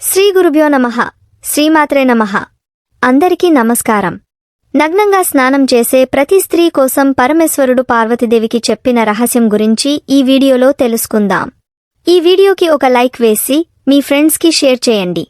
శ్రీ గురుభ్యో నమః. శ్రీమాత్రే నమః. అందరికీ నమస్కారం. నగ్నంగా స్నానం చేసే ప్రతి స్త్రీ కోసం పరమేశ్వరుడు పార్వతీదేవికి చెప్పిన రహస్యం గురించి ఈ వీడియోలో తెలుసుకుందాం. ఈ వీడియోకి ఒక లైక్ వేసి మీ ఫ్రెండ్స్కి షేర్ చేయండి.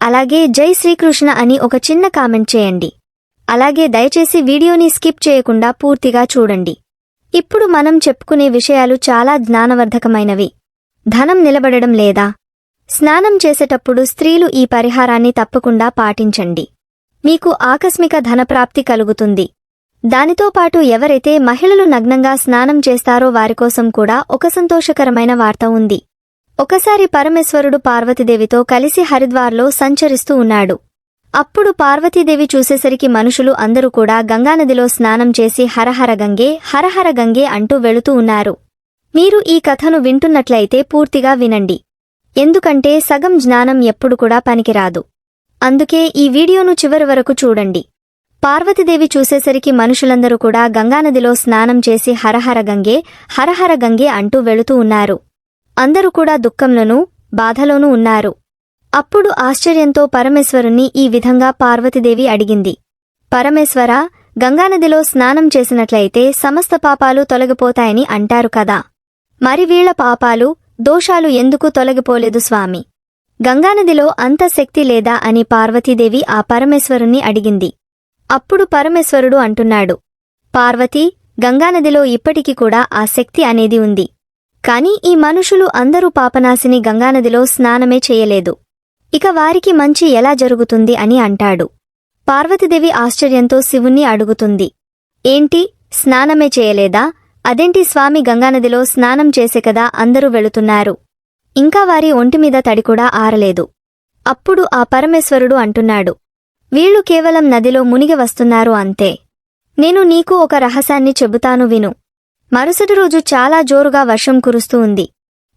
అలాగే జై శ్రీకృష్ణ అని ఒక చిన్న కామెంట్ చేయండి. అలాగే దయచేసి వీడియోని స్కిప్ చేయకుండా పూర్తిగా చూడండి. ఇప్పుడు మనం చెప్పుకునే విషయాలు చాలా జ్ఞానవర్ధకమైనవి. ధనం నిలబడడం లేదా స్నానం చేసేటప్పుడు స్త్రీలు ఈ పరిహారాన్ని తప్పకుండా పాటించండి. మీకు ఆకస్మిక ధనప్రాప్తి కలుగుతుంది. దానితో పాటు ఎవరైతే మహిళలు నగ్నంగా స్నానం చేస్తారో వారికోసం కూడా ఒక సంతోషకరమైన వార్త ఉంది. ఒకసారి పరమేశ్వరుడు పార్వతీదేవితో కలిసి హరిద్వార్లో సంచరిస్తూ ఉన్నాడు. అప్పుడు పార్వతీదేవి చూసేసరికి మనుషులు అందరూ కూడా గంగానదిలో స్నానం చేసి హరహర గంగే హరహర గంగే అంటూ వెళుతూ ఉన్నారు. మీరు ఈ కథను వింటున్నట్లయితే పూర్తిగా వినండి. ఎందుకంటే సగం జ్ఞానం ఎప్పుడు కూడా పనికిరాదు. అందుకే ఈ వీడియోను చివరి వరకు చూడండి. పార్వతీదేవి చూసేసరికి మనుషులందరూ కూడా గంగానదిలో స్నానం చేసి హరహర గంగే హరహర గంగే అంటూ వెళుతూ ఉన్నారు. అందరూ కూడా దుఃఖంలోనూ బాధలోనూ ఉన్నారు. అప్పుడు ఆశ్చర్యంతో పరమేశ్వరుణ్ణి ఈ విధంగా పార్వతీదేవి అడిగింది. పరమేశ్వర గంగానదిలో స్నానం చేసినట్లయితే సమస్త పాపాలు తొలగిపోతాయని అంటారు కదా. మరి వీళ్ళ పాపాలు దోషాలు ఎందుకు తొలగిపోలేదు స్వామి? గంగానదిలో అంత శక్తి లేదా అని పార్వతీదేవి ఆ పరమేశ్వరుణ్ణి అడిగింది. అప్పుడు పరమేశ్వరుడు అంటున్నాడు పార్వతీ గంగానదిలో ఇప్పటికి కూడా ఆ శక్తి అనేది ఉంది. కాని ఈ మనుషులు అందరూ పాపనాశిని గంగానదిలో స్నానమే చేయలేదు. ఇక వారికి మంచి ఎలా జరుగుతుంది అని అంటాడు. పార్వతీదేవి ఆశ్చర్యంతో శివుణ్ణి అడుగుతుంది ఏంటి స్నానమే చేయలేదా? అదేంటి స్వామి గంగానదిలో స్నానం చేసే కదా అందరూ వెళుతున్నారు. ఇంకా వారి ఒంటిమీద తడికూడా ఆరలేదు. అప్పుడు ఆ పరమేశ్వరుడు అంటున్నాడు. వీళ్ళు కేవలం నదిలో మునిగి వస్తున్నారు అంతే. నేను నీకు ఒక రహస్యాన్ని చెబుతాను విను. మరుసటి రోజు చాలా జోరుగా వర్షం కురుస్తూ ఉంది.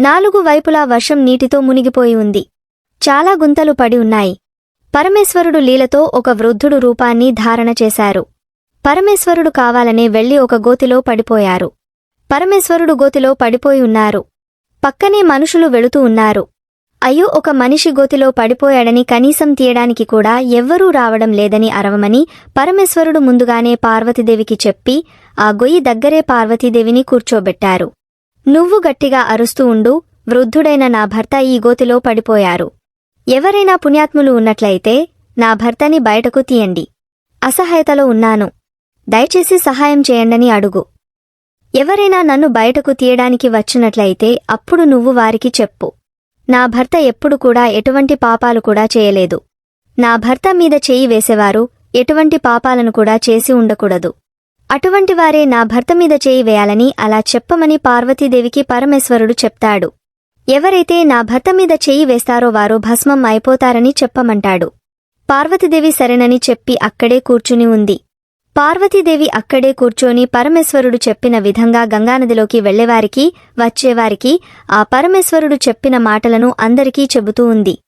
నాలుగు వైపులా వర్షం నీటితో మునిగిపోయి ఉంది. చాలా గుంతలు పడి ఉన్నాయి. పరమేశ్వరుడు లీలతో ఒక వృద్ధుడు రూపాన్ని ధారణ చేశారు. పరమేశ్వరుడు కావాలనే వెళ్ళి ఒక గోతిలో పడిపోయారు. పరమేశ్వరుడు గోతిలో పడిపోయి ఉన్నారు. పక్కనే మనుషులు వెళుతూ ఉన్నారు. అయ్యో ఒక మనిషి గోతిలో పడిపోయాడని కనీసం తీయడానికి కూడా ఎవ్వరూ రావడం లేదని అరవమని పరమేశ్వరుడు ముందుగానే పార్వతీదేవికి చెప్పి ఆ గొయ్యి దగ్గరే పార్వతీదేవిని కూర్చోబెట్టారు. నువ్వు గట్టిగా అరుస్తూ ఉండు వృద్ధుడైన నా భర్త ఈ గోతిలో పడిపోయారు. ఎవరైనా పుణ్యాత్ములు ఉన్నట్లయితే నా భర్తని బయటకు తీయండి. అసహాయతలో ఉన్నాను. దయచేసి సహాయం చేయండని అడుగు. ఎవరైనా నన్ను బయటకు తీయడానికి వచ్చినట్లయితే అప్పుడు నువ్వు వారికి చెప్పు. నా భర్త ఎప్పుడు కూడా ఎటువంటి పాపాలు కూడా చేయలేదు. నా భర్త మీద చేయి వేసేవారు ఎటువంటి పాపాలను కూడా చేసి ఉండకూడదు. అటువంటి వారే నా భర్త మీద చేయి వేయాలని అలా చెప్పమని పార్వతీదేవికి పరమేశ్వరుడు చెప్తాడు. ఎవరైతే నా భర్త మీద చేయి వేస్తారో వారు భస్మం అయిపోతారని చెప్పమంటాడు. పార్వతీదేవి సరేనని చెప్పి అక్కడే కూర్చుని ఉంది. పార్వతీదేవి అక్కడే కూర్చొని పరమేశ్వరుడు చెప్పిన విధంగా గంగానదిలోకి వెళ్ళేవారికి వచ్చేవారికి ఆ పరమేశ్వరుడు చెప్పిన మాటలను అందరికీ చెబుతూ ఉంది.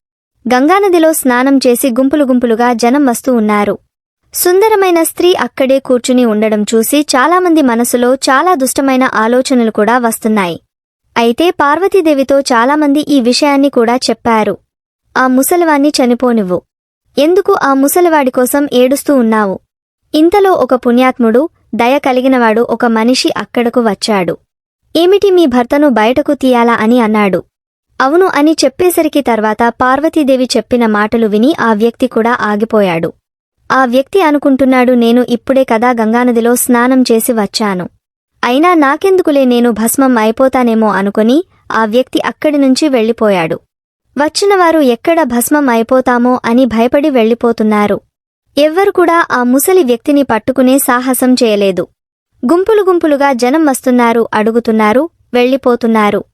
గంగానదిలో స్నానం చేసి గుంపులు గుంపులుగా జనం వస్తూ ఉన్నారు. సుందరమైన స్త్రీ అక్కడే కూర్చుని ఉండడం చూసి చాలామంది మనసులో చాలా దుష్టమైన ఆలోచనలు కూడా వస్తున్నాయి. అయితే పార్వతీదేవితో చాలామంది ఈ విషయాన్ని కూడా చెప్పారు. ఆ ముసలివాణ్ణి చనిపోనివ్వు. ఎందుకు ఆ ముసలివాడి కోసం ఏడుస్తూ ఉన్నావు? ఇంతలో ఒక పుణ్యాత్ముడు దయ కలిగినవాడు ఒక మనిషి అక్కడకు వచ్చాడు. ఏమిటి మీ భర్తను బయటకు తీయాలా అని అన్నాడు. అవును అని చెప్పేసరికి తర్వాత పార్వతీదేవి చెప్పిన మాటలు విని ఆ వ్యక్తి కూడా ఆగిపోయాడు. ఆ వ్యక్తి అనుకుంటున్నాడు నేను ఇప్పుడే కదా గంగానదిలో స్నానం చేసి వచ్చాను. అయినా నాకెందుకులే నేను భస్మం అయిపోతానేమో అనుకుని ఆ వ్యక్తి అక్కడి నుంచి వెళ్ళిపోయాడు. వచ్చినవారు ఎక్కడ భస్మం అయిపోతామో అని భయపడి వెళ్ళిపోతున్నారు. ఎవ్వరు కూడా ఆ ముసలి వ్యక్తిని పట్టుకునే సాహసం చేయలేదు. గుంపులు గుంపులుగా జనం వస్తున్నారు అడుగుతున్నారు వెళ్ళిపోతున్నారు.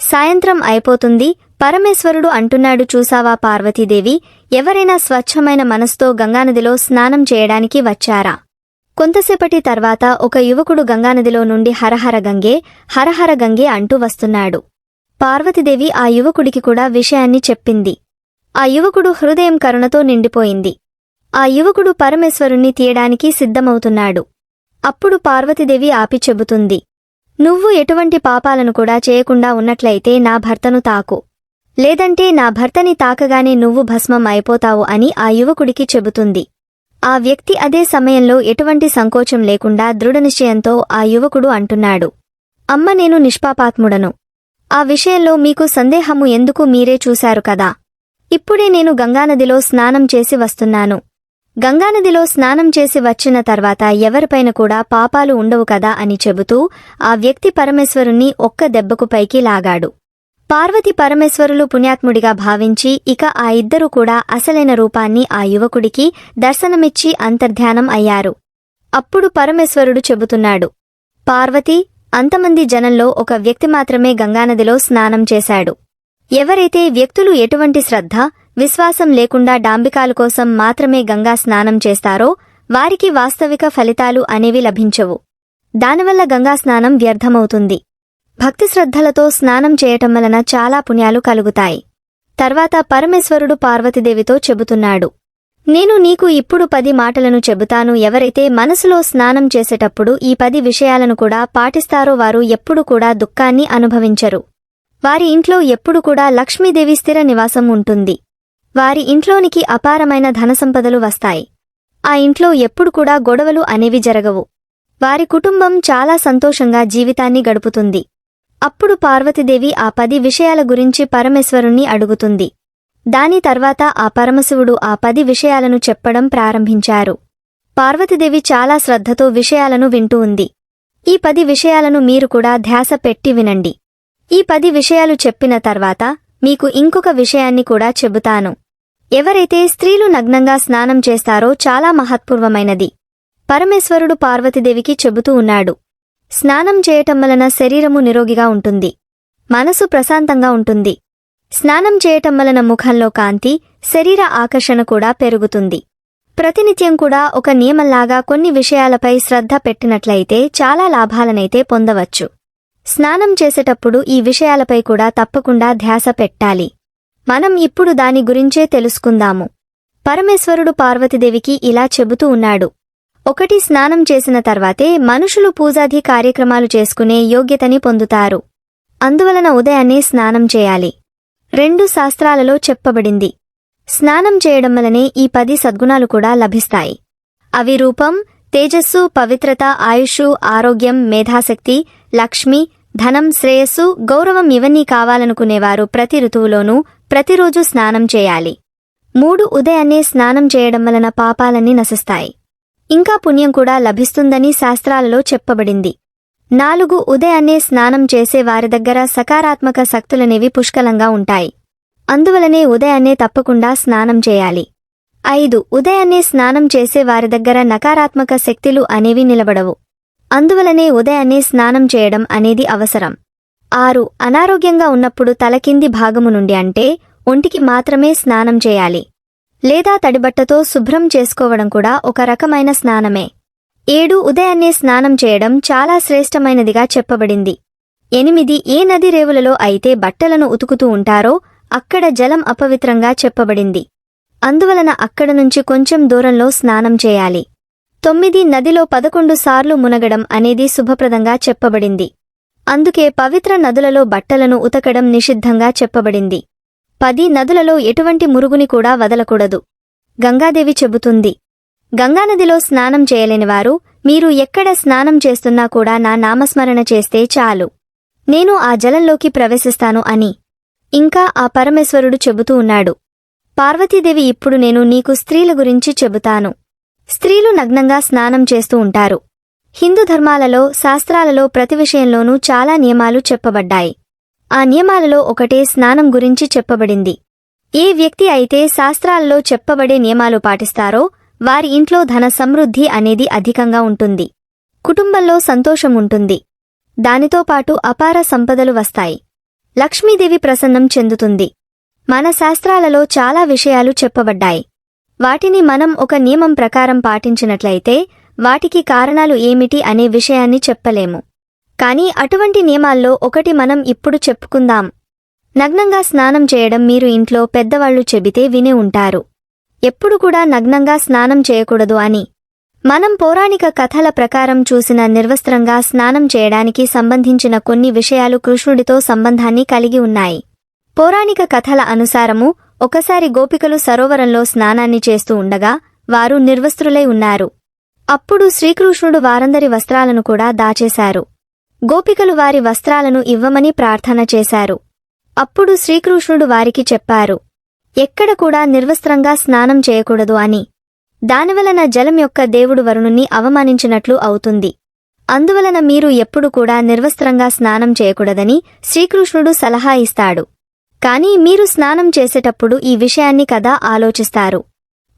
సాయంత్రం అయిపోతుంది పరమేశ్వరుడు అంటున్నాడు చూసావా పార్వతీదేవి ఎవరైనా స్వచ్ఛమైన మనస్తో గంగానదిలో స్నానం చేయడానికి వచ్చారా? కొంతసేపటి తర్వాత ఒక యువకుడు గంగానదిలో నుండి హరహర గంగే హరహర గంగే అంటూ వస్తున్నాడు. పార్వతీదేవి ఆ యువకుడికి కూడా విషయాన్ని చెప్పింది. ఆ యువకుడు హృదయం కరుణతో నిండిపోయింది. ఆ యువకుడు పరమేశ్వరుణ్ణి తీయడానికి సిద్ధమవుతున్నాడు. అప్పుడు పార్వతీదేవి ఆపి చెబుతుంది. నువ్వు ఎటువంటి పాపాలను కూడా చేయకుండా ఉన్నట్లయితే నా భర్తను తాకు. లేదంటే నా భర్తని తాకగానే నువ్వు భస్మం అయిపోతావు అని ఆ యువకుడికి చెబుతుంది. ఆ వ్యక్తి అదే సమయంలో ఎటువంటి సంకోచం లేకుండా దృఢనిశ్చయంతో ఆ యువకుడు అంటున్నాడు. అమ్మ నేను నిష్పాపాత్ముడను. ఆ విషయంలో మీకు సందేహము ఎందుకు మీరే చూశారు కదా? ఇప్పుడే నేను గంగానదిలో స్నానం చేసి వస్తున్నాను. గంగానదిలో స్నానం చేసి వచ్చిన తర్వాత ఎవరిపైన కూడా పాపాలు ఉండవు కదా అని చెబుతూ ఆ వ్యక్తి పరమేశ్వరుణ్ణి ఒక్క దెబ్బకు పైకి లాగాడు. పార్వతి పరమేశ్వరులు పుణ్యాత్ముడిగా భావించి ఇక ఆ ఇద్దరూ కూడా అసలైన రూపాన్ని ఆ యువకుడికి దర్శనమిచ్చి అంతర్ధ్యానం అయ్యారు. అప్పుడు పరమేశ్వరుడు చెబుతున్నాడు పార్వతి అంతమంది జనంలో ఒక వ్యక్తి మాత్రమే గంగానదిలో స్నానం చేశాడు. ఎవరైతే వ్యక్తులు ఎటువంటి శ్రద్ధ విశ్వాసం లేకుండా డాంబికాల కోసం మాత్రమే గంగా స్నానం చేస్తారో వారికి వాస్తవిక ఫలితాలు అనేవి లభించవు. దానివల్ల గంగా స్నానం వ్యర్థమవుతుంది. భక్తి శ్రద్ధలతో స్నానం చేయటం వలన చాలా పుణ్యాలు కలుగుతాయి. తర్వాత పరమేశ్వరుడు పార్వతీదేవితో చెబుతున్నాడు. నేను నీకు ఇప్పుడు పది మాటలను చెబుతాను ఎవరైతే మనసులో స్నానం చేసేటప్పుడు ఈ పది విషయాలను కూడా పాటిస్తారో వారు ఎప్పుడు కూడా దుఃఖాన్ని అనుభవించరు. వారి ఇంట్లో ఎప్పుడు కూడా లక్ష్మీదేవి స్థిర నివాసం ఉంటుంది. వారి ఇంట్లోనికి అపారమైన ధనసంపదలు వస్తాయి. ఆ ఇంట్లో ఎప్పుడు కూడా గొడవలు అనేవి జరగవు. వారి కుటుంబం చాలా సంతోషంగా జీవితాన్ని గడుపుతుంది. అప్పుడు పార్వతీదేవి ఆ పది విషయాల గురించి పరమేశ్వరుణ్ణి అడుగుతుంది. దాని తర్వాత ఆ పరమశివుడు ఆ పది విషయాలను చెప్పడం ప్రారంభించారు. పార్వతీదేవి చాలా శ్రద్ధతో విషయాలను వింటూ ఉంది. ఈ పది విషయాలను మీరు కూడా ధ్యాస పెట్టి వినండి. ఈ పది విషయాలు చెప్పిన తర్వాత మీకు ఇంకొక విషయాన్ని కూడా చెబుతాను. ఎవరైతే స్త్రీలు నగ్నంగా స్నానం చేస్తారో చాలా మహత్పూర్వమైనది. పరమేశ్వరుడు పార్వతీదేవికి చెబుతూ ఉన్నాడు. స్నానం చేయటం వలన శరీరము నిరోగిగా ఉంటుంది. మనసు ప్రశాంతంగా ఉంటుంది. స్నానం చేయటం వలన ముఖంలో కాంతి శరీర ఆకర్షణ కూడా పెరుగుతుంది. ప్రతినిత్యం కూడా ఒక నియమంలాగా కొన్ని విషయాలపై శ్రద్ధ పెట్టినట్లయితే చాలా లాభాలనైతే పొందవచ్చు. స్నానం చేసేటప్పుడు ఈ విషయాలపై కూడా తప్పకుండా ధ్యాస పెట్టాలి. మనం ఇప్పుడు దాని గురించే తెలుసుకుందాము. పరమేశ్వరుడు పార్వతీదేవికి ఇలా చెబుతూ ఉన్నాడు. ఒకటి స్నానం చేసిన తర్వాతే మనుషులు పూజాది కార్యక్రమాలు చేసుకునే యోగ్యతని పొందుతారు. అందువలన ఉదయాన్నే స్నానం చేయాలి. రెండు శాస్త్రాలలో చెప్పబడింది. స్నానం చేయడం వలనే ఈ పది సద్గుణాలు కూడా లభిస్తాయి. అవి రూపం తేజస్సు పవిత్రత ఆయుషు ఆరోగ్యం మేధాశక్తి లక్ష్మి ధనం శ్రేయస్సు గౌరవం ఇవన్నీ కావాలనుకునేవారు ప్రతి ఋతువులోనూ ప్రతిరోజు స్నానం చేయాలి. మూడు ఉదయాన్నే స్నానం చేయడం వలన పాపాలన్నీ నశిస్తాయి. ఇంకా పుణ్యం కూడా లభిస్తుందని శాస్త్రాలలో చెప్పబడింది. నాలుగు ఉదయాన్నే స్నానం చేసే వారి దగ్గర సకారాత్మక శక్తులనేవి పుష్కలంగా ఉంటాయి. అందువలనే ఉదయాన్నే తప్పకుండా స్నానం చేయాలి. ఐదు ఉదయాన్నే స్నానం చేసే వారి దగ్గర నకారాత్మక శక్తులు అనేవి నిలబడవు. అందువలనే ఉదయాన్నే స్నానం చేయడం అనేది అవసరం. ఆరు అనారోగ్యంగా ఉన్నప్పుడు తలకింది భాగము నుండి అంటే ఒంటికి మాత్రమే స్నానం చేయాలి. లేదా తడిబట్టతో శుభ్రం చేసుకోవడం కూడా ఒక రకమైన స్నానమే. ఏడు ఉదయాన్నే స్నానం చేయడం చాలా శ్రేష్టమైనదిగా చెప్పబడింది. ఎనిమిది ఏ నది రేవులలో అయితే బట్టలను ఉతుకుతూ ఉంటారో అక్కడ జలం అపవిత్రంగా చెప్పబడింది. అందువలన అక్కడ నుంచి కొంచెం దూరంలో స్నానం చేయాలి. తొమ్మిది నదిలో పదకొండు సార్లు మునగడం అనేది శుభప్రదంగా చెప్పబడింది. అందుకే పవిత్ర నదులలో బట్టలను ఉతకడం నిషిద్ధంగా చెప్పబడింది. పది నదులలో ఎటువంటి మురుగుని కూడా వదలకూడదు. గంగాదేవి చెబుతుంది. గంగానదిలో స్నానం చేయలేనివారు మీరు ఎక్కడ స్నానం చేస్తున్నా కూడా నా నామస్మరణ చేస్తే చాలు. నేను ఆ జలంలోకి ప్రవేశిస్తాను అని. ఇంకా ఆ పరమేశ్వరుడు చెబుతూ ఉన్నాడు. పార్వతీదేవి ఇప్పుడు నేను నీకు స్త్రీల గురించి చెబుతాను. స్త్రీలు నగ్నంగా స్నానం చేస్తూ ఉంటారు. హిందూ ధర్మాలలో శాస్త్రాలలో ప్రతి విషయంలోనూ చాలా నియమాలు చెప్పబడ్డాయి. ఆ నియమాలలో ఒకటే స్నానం గురించి చెప్పబడింది. ఏ వ్యక్తి అయితే శాస్త్రాలలో చెప్పబడే నియమాలు పాటిస్తారో వారి ఇంట్లో ధన సమృద్ధి అనేది అధికంగా ఉంటుంది. కుటుంబంలో సంతోషం ఉంటుంది. దానితో పాటు అపార సంపదలు వస్తాయి. లక్ష్మీదేవి ప్రసన్నం చెందుతుంది. మన శాస్త్రాలలో చాలా విషయాలు చెప్పబడ్డాయి. వాటిని మనం ఒక నియమం ప్రకారం పాటించినట్లయితే వాటికి కారణాలు ఏమిటి అనే విషయాన్ని చెప్పలేము. కానీ అటువంటి నియమాల్లో ఒకటి మనం ఇప్పుడు చెప్పుకుందాం. నగ్నంగా స్నానం చేయడం మీరు ఇంట్లో పెద్దవాళ్ళు చెబితే వినే ఉంటారు. ఎప్పుడు కూడా నగ్నంగా స్నానం చేయకూడదు అని. మనం పౌరాణిక కథల ప్రకారం చూసిన నిర్వస్త్రంగా స్నానం చేయడానికి సంబంధించిన కొన్ని విషయాలు కృష్ణుడితో సంబంధాన్ని కలిగి ఉన్నాయి. పౌరాణిక కథల అనుసారము ఒకసారి గోపికలు సరోవరంలో స్నానాన్ని చేస్తూ ఉండగా వారు నిర్వస్త్రులై ఉన్నారు. అప్పుడు శ్రీకృష్ణుడు వారందరి వస్త్రాలను కూడా దాచేశారు. గోపికలు వారి వస్త్రాలను ఇవ్వమని ప్రార్థన చేశారు. అప్పుడు శ్రీకృష్ణుడు వారికి చెప్పారు ఎక్కడ కూడా నిర్వస్త్రంగా స్నానం చేయకూడదు అని. దానివలన జలం యొక్క దేవుడు వరుణుని అవమానించినట్లు అవుతుంది. అందువలన మీరు ఎప్పుడు కూడా నిర్వస్త్రంగా స్నానం చేయకూడదని శ్రీకృష్ణుడు సలహా ఇస్తాడు. కాని మీరు స్నానం చేసేటప్పుడు ఈ విషయాన్ని కదా ఆలోచిస్తారు.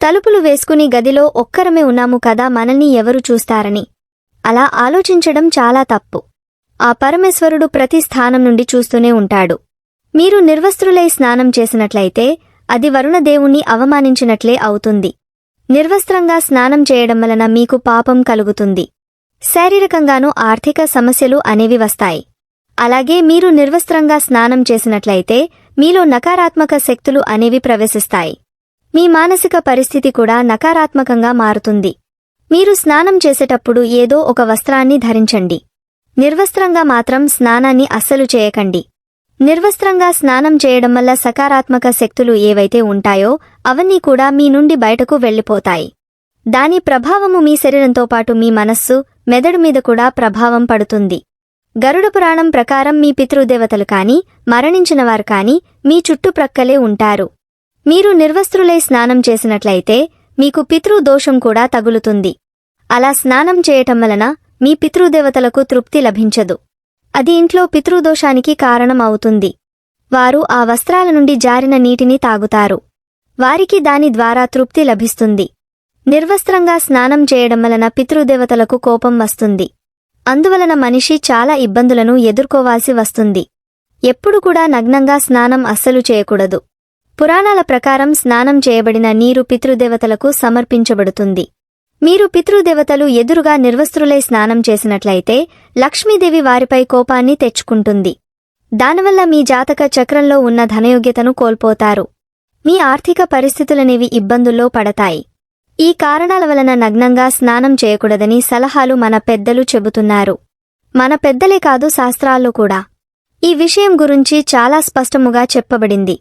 తలుపులు వేసుకుని గదిలో ఒక్కరమే ఉన్నాము కదా మనల్ని ఎవరు చూస్తారని. అలా ఆలోచించడం చాలా తప్పు. ఆ పరమేశ్వరుడు ప్రతి స్థానం నుండి చూస్తూనే ఉంటాడు. మీరు నిర్వస్త్రులై స్నానం చేసినట్లయితే అది వరుణదేవుణ్ణి అవమానించినట్లే అవుతుంది. నిర్వస్త్రంగా స్నానం చేయడం వలన మీకు పాపం కలుగుతుంది. శారీరకంగానూ ఆర్థిక సమస్యలు అనేవి వస్తాయి. అలాగే మీరు నిర్వస్త్రంగా స్నానం చేసినట్లయితే మీలో నకారాత్మక శక్తులు అనేవి ప్రవేశిస్తాయి. మీ మానసిక పరిస్థితి కూడా నకారాత్మకంగా మారుతుంది. మీరు స్నానం చేసేటప్పుడు ఏదో ఒక వస్త్రాన్ని ధరించండి. నిర్వస్త్రంగా మాత్రం స్నానాన్ని అస్సలు చేయకండి. నిర్వస్త్రంగా స్నానం చేయడం వల్ల సకారాత్మక శక్తులు ఏవైతే ఉంటాయో అవన్నీ కూడా మీ నుండి బయటకు వెళ్ళిపోతాయి. దాని ప్రభావము మీ శరీరంతో పాటు మీ మనస్సు మెదడు మీద కూడా ప్రభావం పడుతుంది. గరుడ పురాణం ప్రకారం మీ పితృదేవతలు కాని మరణించినవారు కాని మీ చుట్టుప్రక్కలే ఉంటారు. మీరు నిర్వస్త్రులై స్నానం చేసినట్లయితే మీకు పితృదోషం కూడా తగులుతుంది. అలా స్నానం చేయటం వలన మీ పితృదేవతలకు తృప్తి లభించదు. అది ఇంట్లో పితృదోషానికి కారణం అవుతుంది. వారు ఆ వస్త్రాల నుండి జారిన నీటిని తాగుతారు. వారికి దాని ద్వారా తృప్తి లభిస్తుంది. నిర్వస్త్రంగా స్నానం చేయడం వలన పితృదేవతలకు కోపం వస్తుంది. అందువలన మనిషి చాలా ఇబ్బందులను ఎదుర్కోవాల్సి వస్తుంది. ఎప్పుడు కూడా నగ్నంగా స్నానం అస్సలు చేయకూడదు. పురాణాల ప్రకారం స్నానం చేయబడిన నీరు పితృదేవతలకు సమర్పించబడుతుంది. మీరు పితృదేవతలు ఎదురుగా నిర్వస్త్రులై స్నానం చేసినట్లయితే లక్ష్మీదేవి వారిపై కోపాన్ని తెచ్చుకుంటుంది. దానివల్ల మీ జాతక చక్రంలో ఉన్న ధనయోగ్యతను కోల్పోతారు. మీ ఆర్థిక పరిస్థితులనేవి ఇబ్బందుల్లో పడతాయి. ఈ కారణాల వలన నగ్నంగా స్నానం చేయకూడదని సలహాలు మన పెద్దలు చెబుతున్నారు. మన పెద్దలే కాదు శాస్త్రాల్లో కూడా. ఈ విషయం గురించి చాలా స్పష్టముగా చెప్పబడింది.